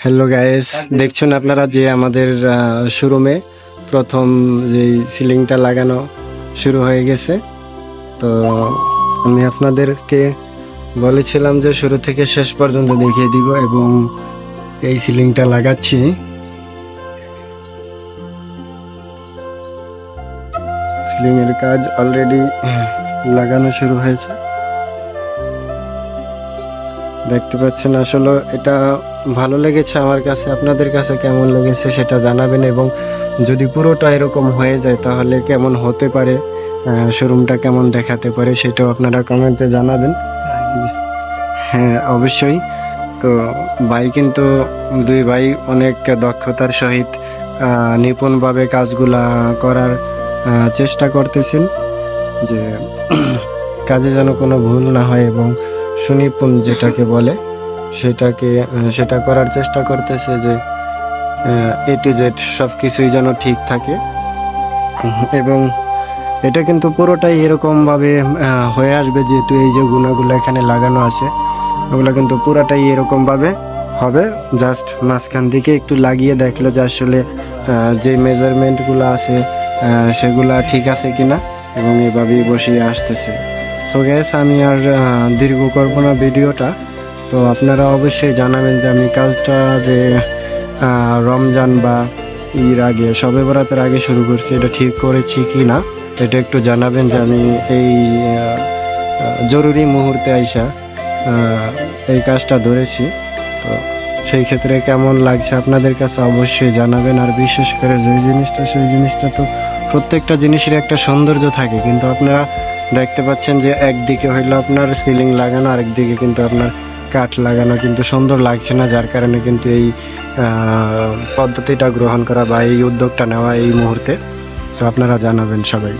Hello guys দেখছেন আপনারা যে আমাদের শোরুমে প্রথম যে সিলিংটা লাগানো শুরু হয়ে গেছে? তো আমি আপনাদেরকে বলেছিলাম যে শুরু থেকে শেষ পর্যন্ত দেখিয়ে দিব এবং এই সিলিংটা লাগাচ্ছি। সিলিং এর কাজ অলরেডি লাগানো শুরু হয়েছে। দেখতে পাচ্ছেন আসলে এটা ভালো লেগেছে আমার কাছে, আপনাদের কাছে কেমন লেগেছে সেটা জানাবেন এবং যদি পুরোটা এরকম হয়ে যায় তাহলে কেমন হতে পারে শোরুমটা কেমন দেখাতে পারে সেটাও আপনারা কমেন্টে জানাবেন। হ্যাঁ অবশ্যই। তো ভাই কিন্তু, দুই ভাই অনেক দক্ষতার সহিত নিপুণভাবে কাজগুলা করার চেষ্টা করতেছেন যে কাজে যেন কোনো ভুল না হয় এবং সুনিপুণ যেটাকে বলে, সেটাকে সেটা করার চেষ্টা করতেছে যে এ টু জেড সব কিছুই যেন ঠিক থাকে। এবং এটা কিন্তু পুরোটাই এরকমভাবে হয়ে আসবে যেহেতু এই যে গুণাগুলো এখানে লাগানো আছে, ওগুলো কিন্তু পুরোটাই এরকমভাবে হবে। জাস্ট মাঝখান থেকে একটু লাগিয়ে দেখল যে আসলে যে মেজারমেন্টগুলো আছে সেগুলা ঠিক আছে কিনা, এবং এভাবেই বসিয়ে আসতেছে। সো গ্যাস আমি আর দীর্ঘ করব না ভিডিওটা। তো আপনারা অবশ্যই জানাবেন যে আমি কাজটা যে রমজান বা ঈর আগে, সবে বরাতের আগে শুরু করছি, এটা ঠিক করেছি কি না এটা একটু জানাবেন যে আমি এই জরুরি মুহূর্তে আইসা এই কাজটা ধরেছি। তো সেই ক্ষেত্রে কেমন লাগছে আপনাদের কাছে অবশ্যই জানাবেন, আর বিশেষ করে যে জিনিসটা, সেই জিনিসটা তো প্রত্যেকটা জিনিসের একটা সৌন্দর্য থাকে, কিন্তু আপনারা দেখতে পাচ্ছেন যে একদিকে হইল আপনার সিলিং লাগানো, আরেকদিকে কিন্তু আপনার কাঠ লাগানো, কিন্তু সুন্দর লাগছে না, যার কারণে কিন্তু এই পদ্ধতিটা গ্রহণ করা বা এই উদ্যোগটা নেওয়া এই মুহূর্তে। সো আপনারা জানাবেন সবাই।